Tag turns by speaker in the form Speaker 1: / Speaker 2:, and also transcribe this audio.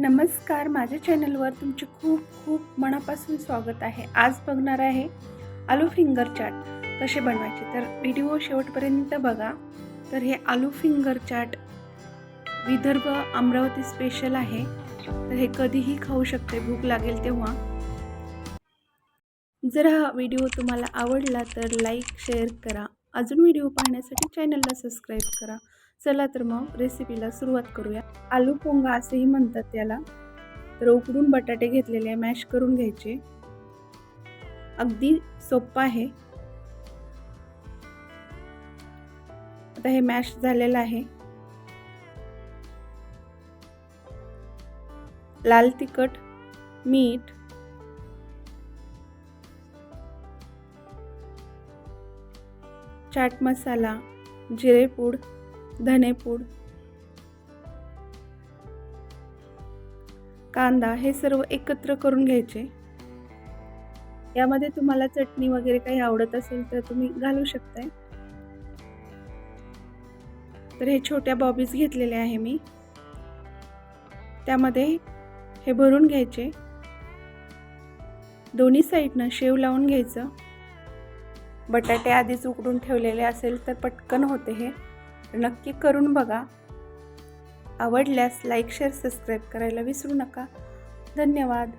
Speaker 1: नमस्कार माझ्या चॅनलवर तुमचे खूप खूप मनापासून स्वागत आहे. आज बघणार आहे आलू फिंगर चाट कसे बनवायचे? तर व्हिडिओ शेवटपर्यंत बघा. तर हे आलू फिंगर चाट विदर्भ अमरावती स्पेशल आहे. तर हे कधीही खाऊ शकते भूक लागेल तेव्हा. जर हा व्हिडिओ तुम्हाला आवडला तर लाईक शेअर करा. अजून व्हिडिओ पाहण्यासाठी चॅनलला सबस्क्राईब करा. चला तर मग रेसिपीला सुरुवात करूया. आलू पोंगा असेही म्हणतात त्याला. तर उकडून बटाटे घेतलेले मॅश करून घ्यायचे. अगदी सोपं आहे. आता हे मॅश झालेलं आहे. लाल तिखट मीठ चाट मसाला जिरेपूड धनेपूड. कांदा हे सर्व एकत्र करून घ्यायचे. यामध्ये तुम्हाला चटणी वगैरे काही आवडत असेल तर तुम्ही घालू शकताय. तर हे छोट्या बॉबीज घेतलेले आहे मी. त्यामध्ये हे भरून घ्यायचे. दोन्ही साईडनं शेव लावून घ्यायचं. बटाटे आधीच उकडून ठेवलेले असेल तर पटकन होते हे. नक्की करून बघा. आवडल्यास लाईक शेअर सबस्क्राईब करायला विसरू नका. धन्यवाद.